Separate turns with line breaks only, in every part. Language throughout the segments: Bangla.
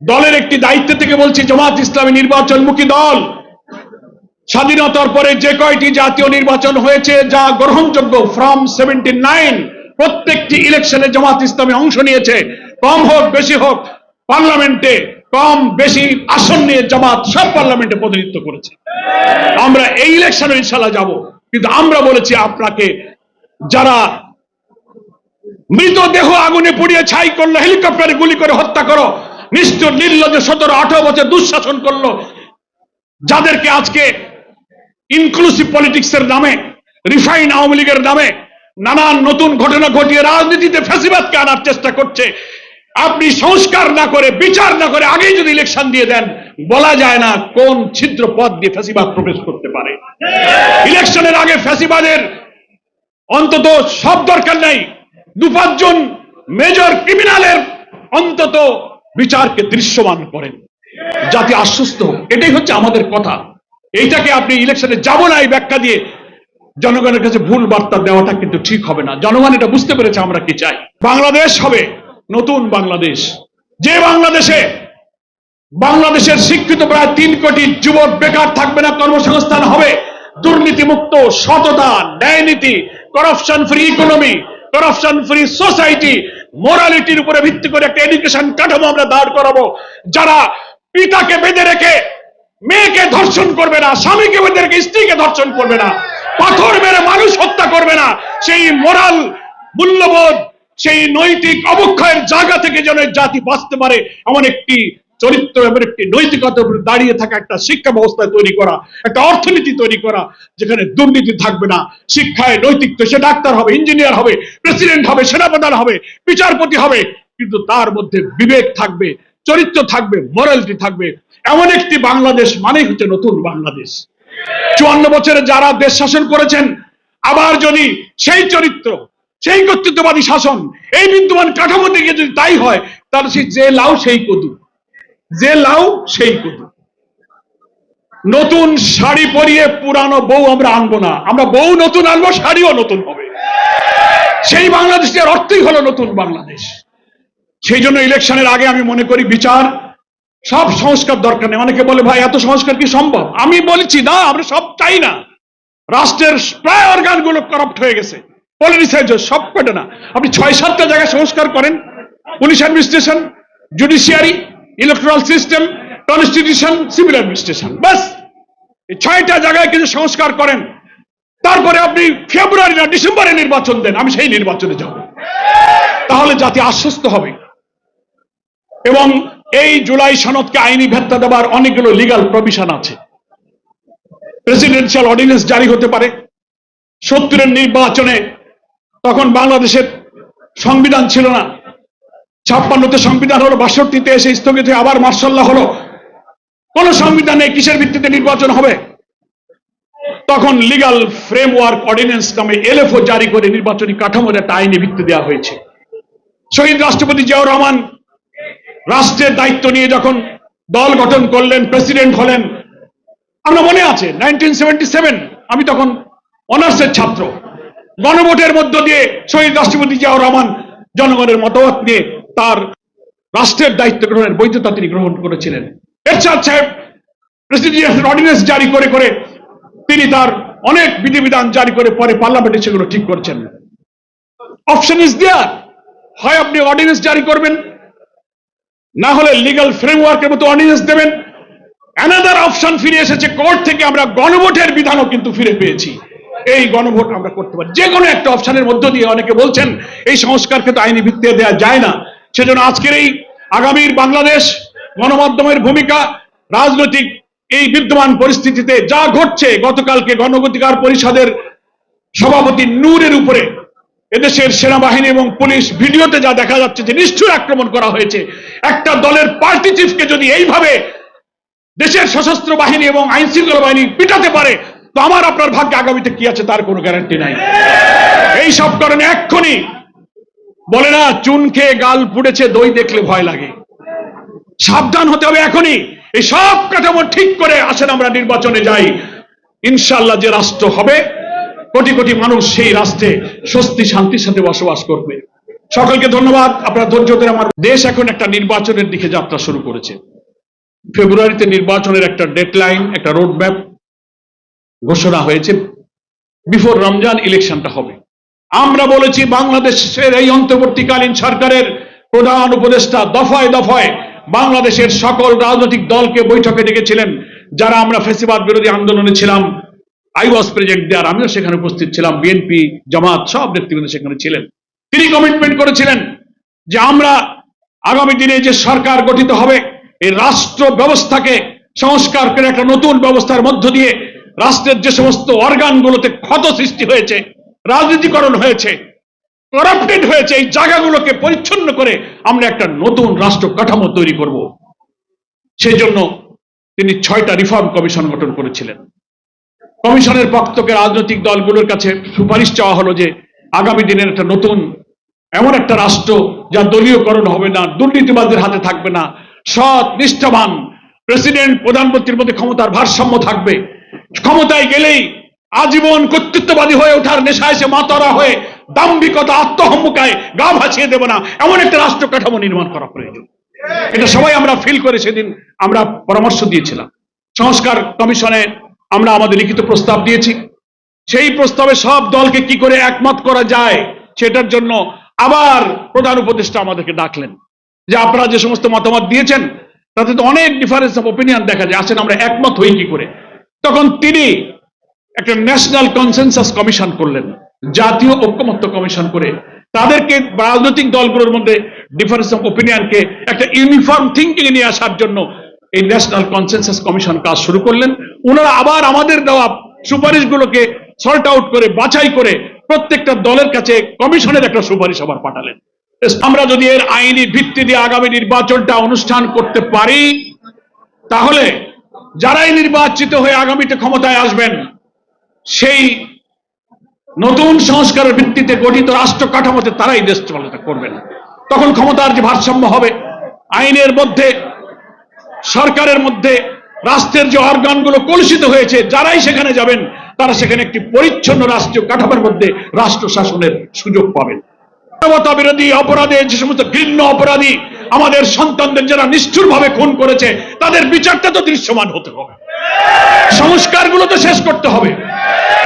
দলের একটি দায়িত্ব থেকে বলছি, জামাত ইসলামী নির্বাচনমুখী দল। স্বাধীনতার পরে যে কয়টি জাতীয় নির্বাচন হয়েছে, যা গ্রহণযোগ্য ফ্রম সেভেন্টি নাইন প্রত্যেকটি ইলেকশনে জামাত ইসলামী অংশ নিয়েছে। কম হোক, বেশি হোক, পার্লামেন্টে কম, বেশি আসন নিয়ে জামাত সব পার্লামেন্টে প্রতিনিধিত্ব করেছে। আমরা এই ইলেকশনে ইনশাল্লাহ যাব। কিন্তু আমরা বলেছি আপনাকে, যারা মৃতদেহ আগুনে পুড়িয়ে ছাই করল হেলিকপ্টারে গুলি করে হত্যা করো নিষ্ঠুর, নির্লজ্জ, সতেরো, আঠারো বছর দুঃশাসন করল। যাদেরকে আজকে ইনক্লুসিভ পলিটিক্স এর নামে রিফাইন আওয়ামী লীগের নামে নানান নতুন ঘটনা ঘটিয়ে রাজনীতিতে ফ্যাসিবাদকে আনার চেষ্টা করছে, আপনি সংস্কার না করে, বিচার না করে আগেই যদি ইলেকশন দিয়ে দেন, বলা যায় না কোন ছিদ্র পথ দিয়ে ফেসিবাদ প্রবেশ করতে পারে। ইলেকশনের আগে ফেসিবাদের অন্তত সব দরকার নাই। দু পাঁচজন মেজর ক্রিমিনালের অন্তত বিচারকে দৃশ্যমান করেন। জাতি আশ্বস্ত এটাই হচ্ছে আমাদের কথা। এইটাকে আপনি ইলেকশনে যাব না এই ব্যাখ্যা দিয়ে জনগণের কাছে ভুল বার্তা দেওয়াটা কিন্তু ঠিক হবে না। জনগণ এটা বুঝতে পেরেছে আমরা কি চাই। বাংলাদেশ হবে নতুন বাংলাদেশ। যে বাংলাদেশে বাংলাদেশের শিক্ষিত প্রায় তিন কোটি যুবক বেকার থাকবে না, কর্মসংস্থান হবে, দুর্নীতিমুক্ত, সততা ন্যায়নীতি corruption free economy corruption free society মোরালিটির উপরে ভিত্তি করে একটা এডুকেশন কাঠামো আমরা দাঁড় করাবো। যারা পিতাকে বেঁধে রেখে মেয়েকে ধর্ষণ করবে না, স্বামীকে বেঁধে রেখে স্ত্রীকে ধর্ষণ করবে না, পাথর মেরে মানুষ হত্যা করবে না, সেই মোরাল মূল্যবোধ, সেই নৈতিক অবক্ষয়ের জায়গা থেকে যেন জাতি বাঁচতে পারে, এমন একটি চরিত্র এবং একটি নৈতিকতার উপরে দাঁড়িয়ে থাকা একটা শিক্ষা ব্যবস্থা তৈরি করা, একটা অর্থনীতি তৈরি করা, যেখানে দুর্নীতি থাকবে না। শিক্ষায় নৈতিক সে ডাক্তার হবে, ইঞ্জিনিয়ার হবে, প্রেসিডেন্ট হবে, সেনাপ্রধান হবে, বিচারপতি হবে, কিন্তু তার মধ্যে বিবেক থাকবে, চরিত্র থাকবে মরালিটি থাকবে। এমন একটি বাংলাদেশ মানেই হচ্ছে নতুন বাংলাদেশ। চুয়ান্ন বছরে যারা দেশ শাসন করেছেন, আবার যদি সেই চরিত্র, সেই কর্তৃত্ববাদী শাসন, এই বিদ্যমান কাঠামো থেকে যদি তাই হয়, তাহলে সে যে লাউ, সেই কদু। যে লাউ, সেই কদু। নতুন শাড়ি পরিয়ে পুরানো বউ আমরা আনব না। আমরা বউ নতুন আনব, শাড়িও নতুন হবে। সেই বাংলাদেশের অর্থই হলো নতুন বাংলাদেশ। সেই জন্য ইলেকশনের আগে আমি মনে করি বিচার, সব সংস্কার দরকার নেই। অনেকে বলে, ভাই, এত সংস্কার কি সম্ভব? আমি বলছি, না, আমরা সব চাই না। রাষ্ট্রের প্রায় অর্গানগুলো করাপ্ট হয়ে গেছে। পলিটিসাইজ সব কটা না। আপনি ছয় সাতটা জায়গায় সংস্কার করেন। Police administration judiciary electoral system constitution civil administration বাস এই ছয়টা জায়গায় কিছু সংস্কার করেন। তারপরে আপনি ফেব্রুয়ারি না ডিসেম্বরে নির্বাচন দেন, আমি সেই নির্বাচনে যাব। তাহলে জাতি আশ্বস্ত হবে। এবং এই জুলাই সনদকে আইনি ভেত্তা দেওয়ার অনেকগুলো লিগাল প্রভিশন আছে। প্রেসিডেন্সিয়াল অর্ডিন্যান্স জারি হতে পারে। সত্তরের নির্বাচনে তখন বাংলাদেশের সংবিধান ছিল না। ছাপ্পান্নতে সংবিধান হলো, বাষট্টিতে এসে স্থগিত হয়ে আবার মার্শাল্লাহ হলো। কোন সংবিধানে কিসের ভিত্তিতে নির্বাচন হবে? তখন লিগাল ফ্রেমওয়ার্ক অর্ডিন্যান্স নামে এলএফও জারি করে নির্বাচনী কাঠামোর একটা আইনি ভিত্তি দেওয়া হয়েছে। শহীদ রাষ্ট্রপতি জিয়াউর রহমান রাষ্ট্রের দায়িত্ব নিয়ে যখন দল গঠন করলেন প্রেসিডেন্ট হলেন, আমরা মনে আছে নাইনটিন আমি তখন অনার্সের ছাত্র। গণভোটের মধ্য দিয়ে শহীদ রাষ্ট্রপতি জিয়াউর রহমান জনগণের মতামত নিয়ে তার রাষ্ট্রের দায়িত্ব গ্রহণের বৈধতা তিনি গ্রহণ করেছিলেন। এরশাদ সাহেব অর্ডিন্যান্স জারি করে করে তিনি তার অনেক বিধিবিধান জারি করে পরে পার্লামেন্টে সেগুলো ঠিক করেছেন। অপশন ইজ দেয়ার হয় আপনি অর্ডিন্যান্স জারি করবেন, না হলে লিগাল ফ্রেমওয়ার্কের মতো অর্ডিন্যান্স দেবেন। অ্যানাদার অপশন ফিরে এসেছে কোর্ট থেকে আমরা গণভোটের বিধানও কিন্তু ফিরে পেয়েছি। এই গণভোট আমরা করতে পারি। যে কোনো একটা অপশনের মধ্য দিয়ে অনেকে বলছেন, এই সংস্কারকে তো আইনি ভিত্তিতে দেওয়া যায় না। সেজন্য আজকের এই আগামীর বাংলাদেশ গণমাধ্যমের ভূমিকা, রাজনৈতিক এই বিদ্যমান পরিস্থিতিতে যা ঘটছে, গতকালকে গণগতিকার পরিষদের সভাপতি নূরের উপরে এদেশের সেনাবাহিনী এবং পুলিশ ভিডিওতে যা দেখা যাচ্ছে যে নিষ্ঠুর আক্রমণ করা হয়েছে, একটা দলের পার্টি চিফকে যদি এইভাবে দেশের সশস্ত্র বাহিনী এবং আইন শৃঙ্খলা বাহিনী পিটাতে পারে, তো আমার আপনার ভাগ্যে আগামীতে কি আছে তার কোনো গ্যারান্টি নাই। এই সব কারণে এক্ষুনি বলে না, চুন খেয়ে গাল পুড়েছে, দই দেখলে ভয় লাগে। সাবধান হতে হবে এখনই। এই সব কাঠামো ঠিক করে আসেন আমরা নির্বাচনে যাই। ইনশাল্লাহ যে রাষ্ট্র হবে, কোটি কোটি মানুষ সেই রাষ্ট্রে স্বস্তি, শান্তির সাথে বসবাস করবে। সকলকে ধন্যবাদ। আপনারা ধৈর্য ধরে আমার দেশ এখন একটা নির্বাচনের দিকে যাত্রা শুরু করেছে। ফেব্রুয়ারিতে নির্বাচনের একটা ডেডলাইন, একটা রোড ম্যাপ ঘোষণা হয়েছে। বিফোর রমজান ইলেকশনটা হবে। আমরা বলেছি বাংলাদেশের এই অন্তর্বর্তীকালীন সরকারের প্রধান উপদেষ্টা দফায় দফায় বাংলাদেশের সকল রাজনৈতিক দলকে বৈঠকে ডেকেছিলেন, যারা আমরা ফেসিবাদ বিরোধী আন্দোলনে ছিলাম আই ওয়াজ প্রেজেন্ট দেয়ার আমিও সেখানে উপস্থিত ছিলাম বিএনপি জামাত সব নেতৃবৃন্দ সেখানে ছিলেন। তিনি কমিটমেন্ট করেছিলেন যে আমরা আগামী দিনে যে সরকার গঠিত হবে, এই রাষ্ট্র ব্যবস্থাকে সংস্কার করে একটা নতুন ব্যবস্থার মধ্য দিয়ে রাষ্ট্রের যে সমস্ত অর্গানগুলোতে ক্ষত সৃষ্টি হয়েছে রাজনীতিকরণ হয়েছে করাপ্টেড হয়েছে, এই জায়গাগুলোকে পরিচ্ছন্ন করে আমরা একটা নতুন রাষ্ট্র কাঠামো তৈরি করব। সেই জন্য তিনি ছয়টা রিফর্ম কমিশন গঠন করেছিলেন। কমিশনের থেকে রাজনৈতিক দলগুলোর কাছে সুপারিশ চাওয়া হলো যে, আগামী দিনের একটা নতুন, এমন একটা রাষ্ট্র যা দলীয়করণ হবে না দুর্নীতিবাদের হাতে থাকবে না, সৎ, নিষ্ঠাবান প্রেসিডেন্ট প্রধানমন্ত্রীর মধ্যে ক্ষমতার ভারসাম্য থাকবে। ক্ষমতায় গেলেই আজীবন কর্তৃত্ববাদী হয়ে ওঠার নেশায় সে মাতারা হয়ে দাম্ভিকতা আত্মহম্মকায় গা ভাসিয়ে দেবে না। এমন একটা রাষ্ট্র কাঠামো নির্মাণ করা প্রয়োজন। এটা সবাই আমরা ফিল করে সেদিন আমরা পরামর্শ দিয়েছিলাম। সংস্কার কমিশনে আমরা আমাদের লিখিত প্রস্তাব দিয়েছি। সেই প্রস্তাবে সব দলকে কি করে একমত করা যায় সেটার জন্য আবার প্রধান উপদেষ্টা আমাদেরকে ডাকলেন। যে আপনারা যে সমস্ত মতামত দিয়েছেন, তাতে তো অনেক ডিফারেন্স অফ ওপিনিয়ন দেখা যায়। আসেন, আমরা একমত হই কি করে। তখন তিনি একটা ন্যাশনাল কনসেনসাস কমিশন করলেন, জাতীয় ঐক্যমত্য কমিশন করে। তাদেরকে রাজনৈতিক দলগুলোর মধ্যে ডিফারেন্স অফ ওপিনিয়নকে একটা ইউনিফর্ম থিঙ্কিং নিয়ে আসার জন্য এই ন্যাশনাল কনসেনসাস কমিশন কাজ শুরু করলেন। ওনারা আবার আমাদের দেওয়া সুপারিশগুলোকে সল্ট আউট করে, বাছাই করে প্রত্যেকটা দলের কাছে কমিশনের একটা সুপারিশ আবার পাঠালেন। আমরা যদি এর আইনি ভিত্তি দিয়ে আগামী নির্বাচনটা অনুষ্ঠান করতে পারি, তাহলে যারাই নির্বাচিত হয়ে আগামীতে ক্ষমতায় আসবেন সেই নতুন সংস্কারের ভিত্তিতে গঠিত রাষ্ট্র কাঠামোতে তারাই দেশ চালনা করবেন তখন ক্ষমতার যে ভারসাম্য হবে, আইনের মধ্যে, সরকারের মধ্যে, রাষ্ট্রের যে অর্গানগুলো কলুষিত হয়েছে, যারাই সেখানে যাবেন, তারা সেখানে একটি পরিচ্ছন্ন রাষ্ট্রীয় কাঠামোর মধ্যে রাষ্ট্র শাসনের সুযোগ পাবেন। মানবতা বিরোধী অপরাধে যে সমস্ত ঘৃণ্য অপরাধী আমাদের সন্তানদের যারা নিষ্ঠুরভাবে খুন করেছে, তাদের বিচারটা তো দৃশ্যমান হতে হবে। সংস্কারগুলো তো শেষ করতে হবে।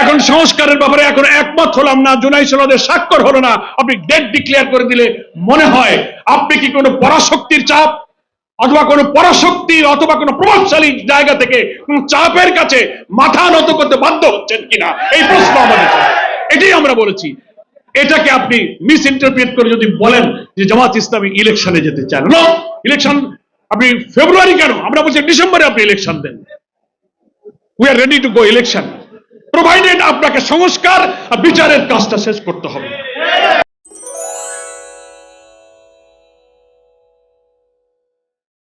এখন সংস্কারের ব্যাপারে এখন একমত হলাম না জুনাই সনদের স্বাক্ষর হলো না। আপনি ডেট ডিক্লেয়ার করে দিলে মনে হয় আপনি কি কোনো পরাশক্তির চাপ, অথবা কোনো পরাশক্তি, অথবা কোনো প্রভাবশালী জায়গা থেকে কোন চাপের কাছে মাথা নত করতে বাধ্য হচ্ছেন কিনা? এই প্রশ্ন আমাদের। এটাই আমরা বলেছি। এটাকে আপনি মিস ইন্টারপ্রিট করে যদি বলেন যে জামাত ইসলামী ইলেকশনে যেতে চান। না ইলেকশন আপনি ফেব্রুয়ারি কেন? আমরা বলছি ডিসেম্বরে আপনি election then. We are ready to go election provided আপনাকে সংস্কার বিচারের কাজটা শেষ করতে হবে।